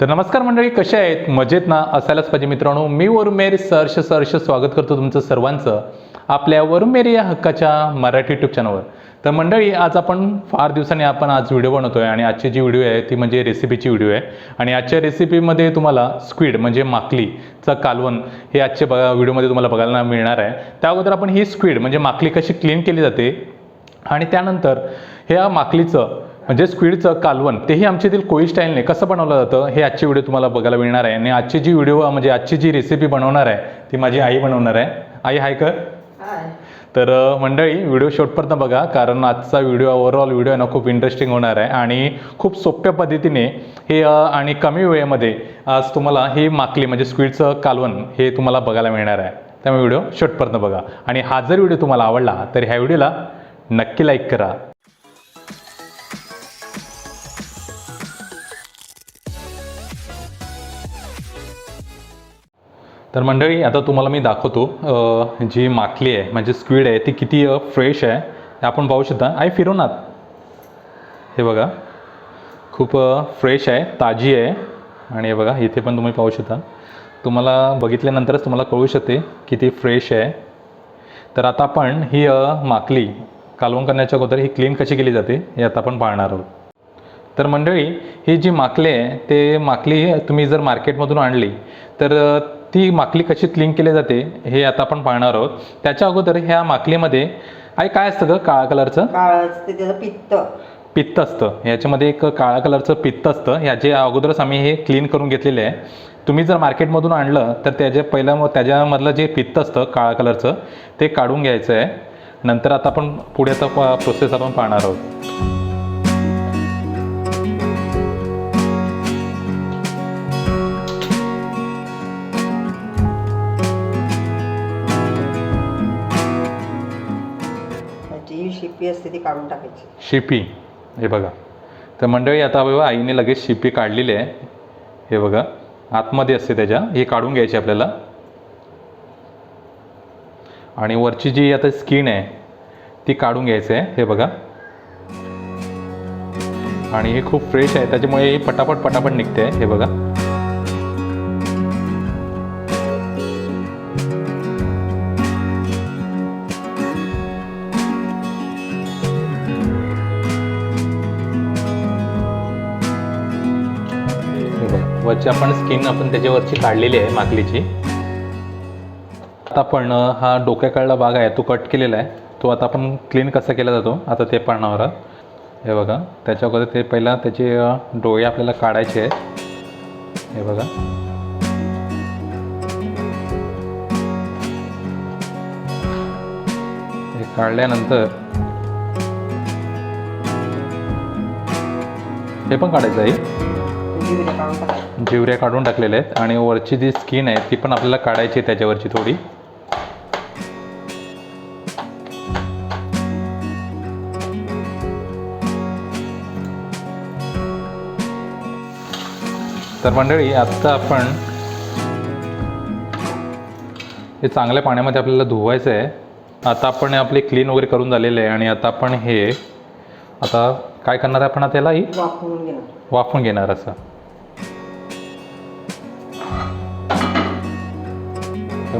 तर नमस्कार मंडळी कसे आहेत? मजेत ना? असायलाच पाहिजे मित्रांनो. मी वरुमेर सहर्ष सहर्ष स्वागत करतो तुमचं सर्वांचं आपल्या वरुमेर या हक्काच्या मराठी यूट्यूब चॅनलवर तर मंडळी आज आपण फार दिवसांनी आपण आज व्हिडिओ बनवतोय आणि आजची जी व्हिडिओ आहे ती म्हणजे रेसिपीची व्हिडिओ आहे. आणि आजच्या रेसिपीमध्ये तुम्हाला स्क्विड म्हणजे माकलीचं कालवण हे आजच्या बघा व्हिडिओमध्ये तुम्हाला बघायला मिळणार आहे. त्या अगोदर आपण ही स्क्विड म्हणजे माकली कशी क्लीन केली जाते आणि त्यानंतर ह्या माकलीचं म्हणजे स्क्विडचं कालवण तेही आमच्या येथील कोळी स्टाईलने. कसं बनवलं जातं हे आजची व्हिडिओ तुम्हाला बघायला मिळणार आहे. आणि आजची जी व्हिडिओ म्हणजे आजची जी रेसिपी बनवणार आहे ती माझी आई बनवणार आहे. आई हाय कर. तर मंडळी व्हिडिओ शेवटपर्यंत बघा कारण आजचा व्हिडिओ ओव्हरऑल व्हिडिओ आहे ना खूप इंटरेस्टिंग होणार आहे. आणि खूप सोप्या पद्धतीने हे आणि कमी वेळेमध्ये आज तुम्हाला ही माकली म्हणजे स्क्विडचं कालवण हे तुम्हाला बघायला मिळणार आहे. त्यामुळे व्हिडिओ शेवटपर्यंत बघा. आणि हा जर व्हिडिओ तुम्हाला आवडला तर ह्या व्हिडिओला नक्की लाईक करा. तर मंडळी आता तुम्हाला मी दाखवतो जी माकली आहे म्हणजे स्क्विड आहे ती किती फ्रेश आहे हे आपण पाहू शकता. आई फिरवणार हे बघा खूप फ्रेश आहे ताजी आहे आणि हे बघा इथे पण तुम्ही पाहू शकता. तुम्हाला बघितल्यानंतरच तुम्हाला कळू शकते किती फ्रेश आहे. तर आता आपण ही माकली कालवण करण्याच्या अगोदर ही क्लीन कशी केली जाते हे आता आपण पाहणार आहोत. तर मंडळी ही जी माकली आहे ते माकली तुम्ही जर मार्केटमधून आणली तर ती माकली कशी क्लीन केली जाते हे आता आपण पाहणार आहोत. त्याच्या अगोदर ह्या माकलीमध्ये आई काय असतं ग काळा कलरचं? काळं असते त्याचं पित्त. पित्त असतं. याच्यामध्ये एक काळा कलरचं पित्त असतं. याचे अगोदरच आम्ही हे क्लीन करून घेतलेले आहे. तुम्ही जर मार्केटमधून आणलं तर त्याच्या पहिलं मग त्याच्यामधलं जे पित्त असतं काळा कलरचं ते काढून घ्यायचं आहे. नंतर आता आपण पुढे आता प्रोसेस आपण पाहणार आहोत. शिपी असते ती काढून टाकायची. शिपी. हे बघा. तर मंडळी आता बघा आईने लगेच शिपी काढलेली आहे. हे बघा. आतमध्ये असते त्याच्या. हे काढून घ्यायची आपल्याला. आणि वरची जी आता स्किन आहे ती काढून घ्यायचं आहे. हे बघा. आणि हे खूप फ्रेश आहे. त्याच्यामुळे हे पटापट पटापट निघते. हे बघा. वरची आपण स्किन आपण त्याच्यावरची काढलेली आहे माकलीची आता आपण हा डोक्याकडला भाग आहे तो कट केलेला आहे. तो आता आपण क्लीन कसा केला जातो? आता ते पाहणार आहोत हे बघा त्याच्या अगोदर ते पहिला त्याचे डोळे आपल्याला काढायचे आहेत. हे बघा. हे काढल्यानंतर हे पण काढायचं आहे. जिवऱ्या काढून टाकलेल्या आहेत आणि वरची जी स्किन आहे ती पण आपल्याला काढायची आहे त्याच्यावरची थोडी. तर मंडळी आत्ता आपण हे चांगल्या पाण्यामध्ये आपल्याला धुवायचं आहे. आता आपण आपले क्लीन वगैरे करून झालेले आहे आणि आता आपण हे आता काय करणार आहे आपण आता त्याला ही? वाफवून घेणार. वाफून घेणार असं.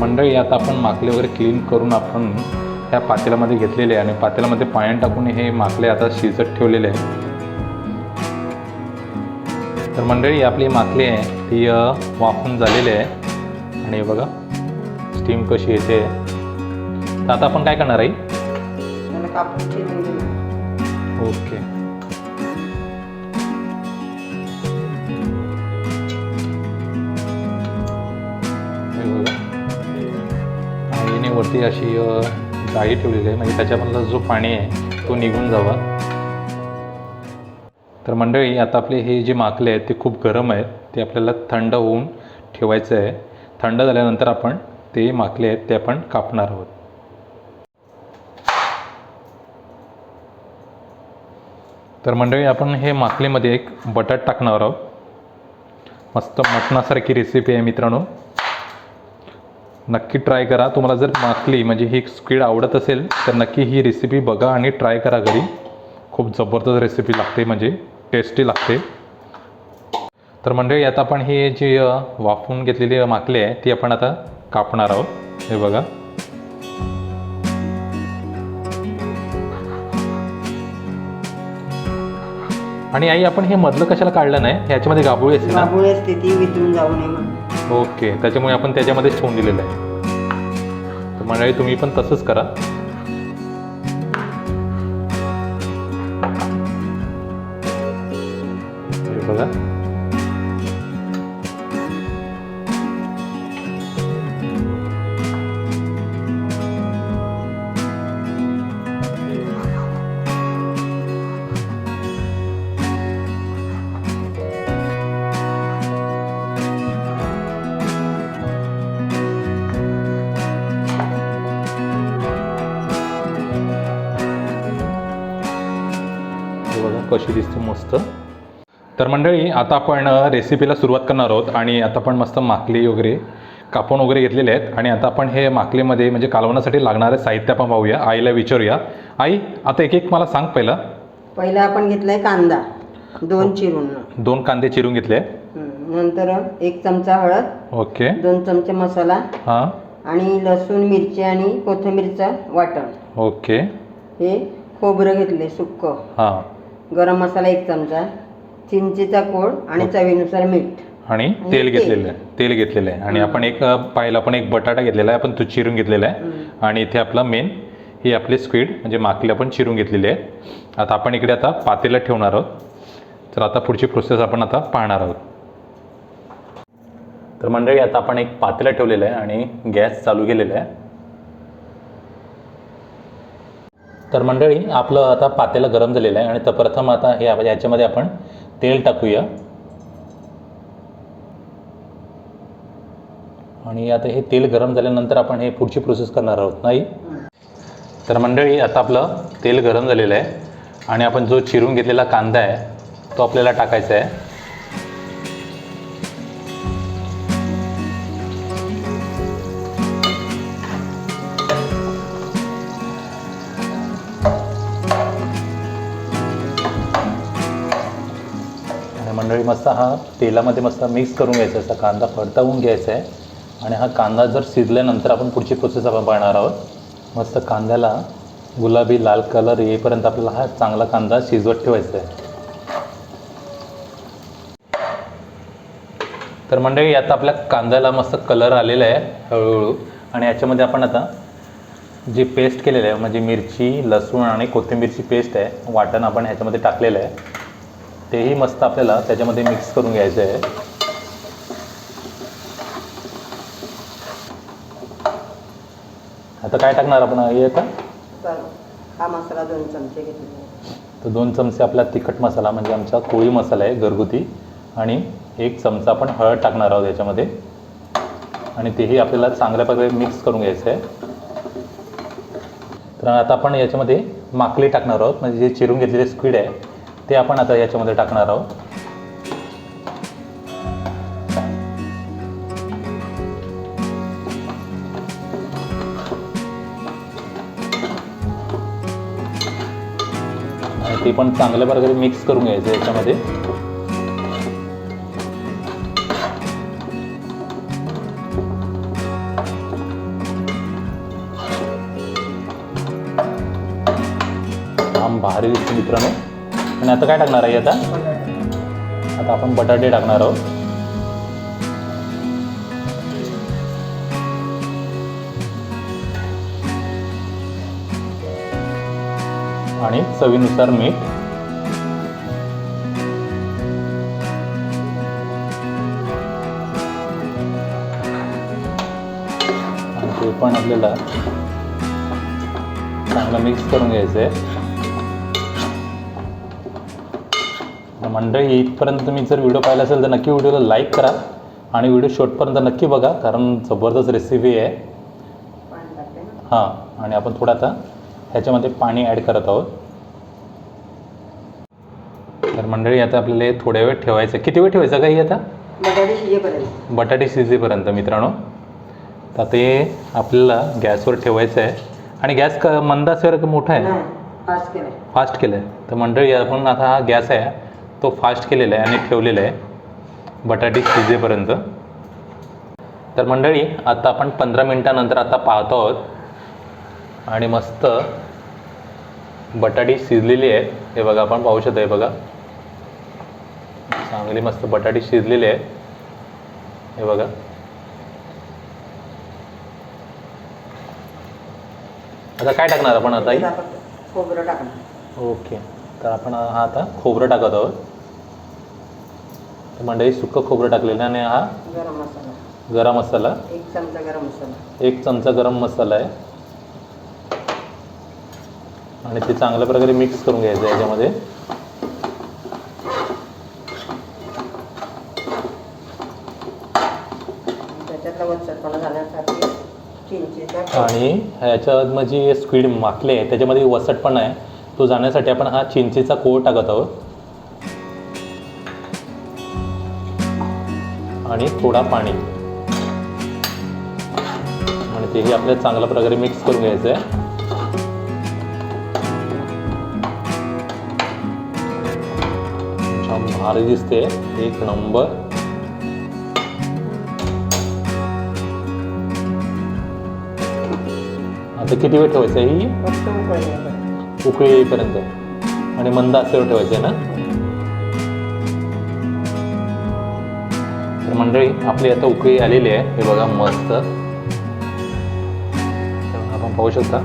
मंडळी आता आपण माकले वगैरे क्लीन करून आपण ह्या पातेल्यामध्ये घेतलेले आहे आणि पातेल्यामध्ये पाणी टाकून हे माकले आता शिजत ठेवलेले आहे. तर मंडळी आपली माकली आहे ती वाफून झालेली आहे. आणि बघा स्टीम कशी येते. तर आता आपण काय करणार आहे? ओके वरती अशी जाळी ठेवलेली आहे. म्हणजे त्याच्यामधला जो पाणी आहे तो निघून जावा. तर मंडळी आता आपले हे जे माकले आहेत ते खूप गरम आहेत. ते आपल्याला थंड होऊन ठेवायचं आहे. थंड झाल्यानंतर आपण ते माकले आहेत ते आपण कापणार आहोत. तर मंडळी आपण हे माकलीमध्ये एक बटाट टाकणार आहोत. मस्त मटणासारखी रेसिपी आहे मित्रांनो. नक्की ट्राय करा. तुम्हाला जर माकली म्हणजे ही स्क्वीड आवडत असेल तर नक्की ही रेसिपी बघा आणि ट्राय करा घरी. खूप जबरदस्त रेसिपी लागते म्हणजे टेस्टी लागते. तर मंडळी आता आपण ही जी वाफून घेतलेली माकली आहे ती आपण आता कापणार आहोत. हे बघा. आणि आई आपण हे मधलं कशाला काढलं नाही? ह्याच्यामध्ये गाभोळी असते ना? असते ती वितरून जाऊ नये ओके त्याच्यामुळे आपण त्याच्यामध्येच ठेवून दिलेलं आहे. तर मंडळी तुम्ही पण तसंच करा. कशी दिसते मस्त. तर मंडळी आता आपण रेसिपीला सुरुवात करणार आहोत आणि आता आपण मस्त माकली वगैरे कापून वगैरे घेतलेले आहेत. आणि आता आपण हे माकलीमध्ये म्हणजे कालवण्यासाठी लागणारे साहित्य आपण पाहूया आईला विचारूया. आई आता एक एक मला सांग पहिलं. पहिला आपण घेतलाय कांदा दोन चिरून. दोन कांदे चिरून घेतले. हं. नंतर एक चमचा हळद ओके. दोन चमचे मसाला हां. आणि लसूण मिरची आणि कोथिंबीरचं वाटण. ओके. हे खोबरं घेतले सुक्क. हां. गरम मसाला एक चमचा चिंचेचा कोळ आणि चवीनुसार मीठ. आणि तेल तेल. घेतलेलं आहे तेल घेतलेलं आहे. आणि आपण एक पाहिलं आपण एक बटाटा घेतलेला आहे आपण तो चिरून घेतलेला आहे. आणि इथे आपला मेन ही आपली स्क्वीड म्हणजे माकली आपण चिरून घेतलेली आहे आता आपण इकडे आता पातेला ठेवणार आहोत. तर आता पुढची प्रोसेस आपण आता पाहणार आहोत. तर मंडळी आता आपण एक पातेला ठेवलेलं आहे आणि गॅस चालू केलेला आहे. तर मंडळी आपलं आता पातेलं गरम झालेलं आहे आणि तर प्रथम आता हे याच्यामध्ये आपण तेल टाकूया. आणि आता हे तेल गरम झाल्यानंतर आपण हे पुढची प्रोसेस करणार आहोत नाही? तर मंडळी आता आपलं तेल गरम झालेलं आहे आणि आपण जो चिरून घेतलेला कांदा आहे तो आपल्याला टाकायचा आहे. मंडळी मस्त हा तेलामध्ये मस्त मिक्स करून घ्यायचा असा कांदा परतवून घ्यायचा आहे. आणि हा कांदा जर शिजल्यानंतर आपण पुढची प्रोसेस आपण पाहणार आहोत. मस्त कांद्याला गुलाबी लाल कलर येईपर्यंत आपल्याला हा चांगला कांदा शिजवत ठेवायचा आहे. तर मंडळी आता आपल्या कांद्याला मस्त कलर आलेला आहे हळूहळू. आणि याच्यामध्ये आपण आता जी पेस्ट केलेली आहे म्हणजे मिरची लसूण आणि कोथिंबीरची पेस्ट आहे वाटण आपण ह्याच्यामध्ये टाकलेलं आहे. तेही मस्त आपल्याला त्याच्यामध्ये मिक्स करून घ्यायचं आहे. आता काय टाकणार आपण? हे आता? हा मसाला दोन चमचे घेतले. तर दोन चमचे आपला तिखट मसाला म्हणजे आमचा कोळी मसाला आहे घरगुती. आणि एक चमचा आपण हळद टाकणार आहोत याच्यामध्ये. आणि तेही आपल्याला चांगल्या प्रकारे मिक्स करून घ्यायचं आहे. तर आता आपण याच्यामध्ये माकली टाकणार आहोत. म्हणजे जे चिरून घेतलेले स्क्वीड आहे ते आपण आता याच्यामध्ये टाकणार आहोत. आणि ते पण चांगल्या प्रकारे मिक्स करून घ्यायचं याच्यामध्ये. भारी दिसते मित्रांनो. आणि आता काय टाकणार आहे आता? आता आपण बटाटे टाकणार आहोत. आणि चवीनुसार मीठ. ते पण आपल्याला चांगलं मिक्स करून घ्यायचं आहे मंडळी इथपर्यंत तुम्ही जर व्हिडिओ पाहिला असेल तर नक्की व्हिडिओला लाईक करा आणि व्हिडिओ शेवटपर्यंत नक्की बघा कारण जबरदस्त रेसिपी आहे. हां आणि आपण थोडं आता ह्याच्यामध्ये पाणी ॲड करत आहोत. तर मंडळी आता आपल्याला हे थोड्या वेळ ठेवायचं किती वेळ ठेवायचं का ही आता? बटाटे शिजेपर्यंत. बटाटे शिजेपर्यंत मित्रांनो. तर ते आपल्याला गॅसवर ठेवायचं आहे. आणि गॅस क मंद असेल का मोठा आहे? फास्ट केलं आहे तर मंडळी आपण आता हा गॅस आहे. तो फास्ट केलेला आहे आणि ठेवलेला आहे बटाटे शिजेपर्यंत. तर मंडळी आता आपण पंधरा मिनटानंतर आता पाहतो आहोत. आणि मस्त बटाटी शिजलेली आहे हे बघा आपण पाहू शकतो हे बघा. चांगली मस्त बटाटी शिजलेली आहे हे बघा. आता काय टाकणार आपण आता खोबरं टाकणार. ओके. तर आपण हा आता खोबरं टाकत आहोत. मंडळी सुक्कं खोबरं टाकलेलं आहे आणि हा गरम मसाला. गरम मसाला. एक चमचा गरम मसाला. एक चमचा गरम मसाला आहे. आणि ते चांगल्या प्रकारे मिक्स करून घ्यायचं आहे याच्यामध्ये. आणि ह्याच्यात म्हणजे स्क्वीड माकले आहे त्याच्यामध्ये वसटपणा आहे. तो जाण्यासाठी आपण हा चिंचेचा कोळ टाकत आहोत. आणि थोडा पाणी. आणि तेही आपल्याला चांगल्या प्रकारे मिक्स करून घ्यायचं आहे भारी दिसते. एक नंबर. आता किती वेळ ठेवायचं आहे ही? उकळी येईपर्यंत आणि मंद आचेवर ठेवायचं आहे ना? तर मंडळी आपली आता उकळी आलेली आहे. हे बघा मस्त. आपण पाहू शकता.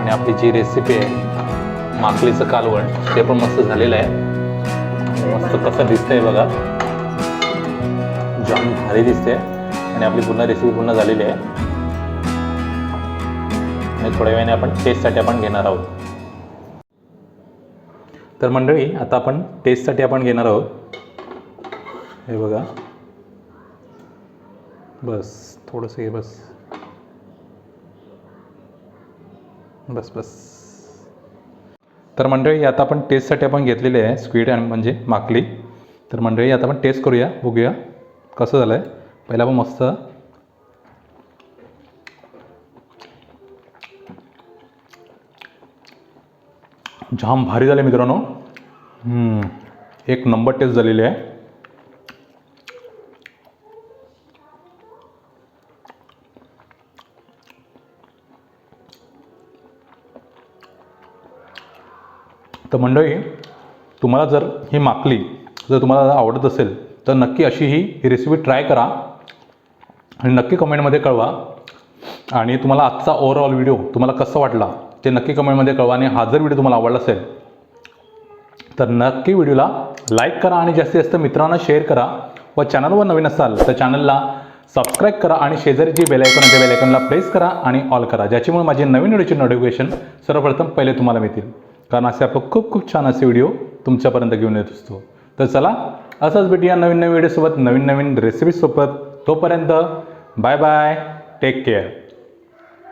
आणि आपली जी रेसिपी आहे माकलीचं कालवण ते पण मस्त झालेलं आहे. मस्त कसं दिसतंय बघा. जॉन भारी दिसते आणि आपली पूर्ण रेसिपी पूर्ण झालेली आहे. आणि थोड्या वेळाने आपण टेस्टसाठी आपण घेणार आहोत. तर मंडळी आता आपण टेस्टसाठी आपण घेणार आहोत. हे बघा. बस थोडंसं हे बस. बस बस. तर मंडळी आता आपण टेस्टसाठी आपण घेतलेले आहे स्क्वीड आणि म्हणजे माकली. तर मंडळी आता आपण टेस्ट करूया बघूया कसं झालं आहे पहिला आपण मस्त जाम भारी झाले मित्रांनो. एक नंबर टेस्ट झालेली आहे. तर मंडळी तुम्हाला जर ही माकली जर तुम्हाला आवडत असेल तर नक्की अशी ही रेसिपी ट्राय करा. आणि नक्की कमेंटमध्ये कळवा. आणि तुम्हाला आजचा ओव्हरऑल व्हिडिओ तुम्हाला कसा वाटला? ते नक्की कमेंटमध्ये कळवा आणि हा जर व्हिडिओ तुम्हाला आवडला असेल तर नक्की व्हिडिओला लाईक करा आणि जास्तीत जास्त मित्रांना शेअर करा व चॅनलवर नवीन असाल तर चॅनलला सबस्क्राईब करा आणि शेजारी जी बेलायकन आहे त्या बेलायकनला प्रेस करा आणि ऑल करा ज्याच्यामुळे माझे नवीन व्हिडिओचे नोटिफिकेशन सर्वप्रथम पहिले तुम्हाला मिळतील. कारण असे आपलं खूप खूप छान असे व्हिडिओ तुमच्यापर्यंत घेऊन येत असतो. तर चला असंच भेटूया नवीन नवीन व्हिडिओसोबत नवीन नवीन रेसिपीसोबत तोपर्यंत बाय बाय टेक केअर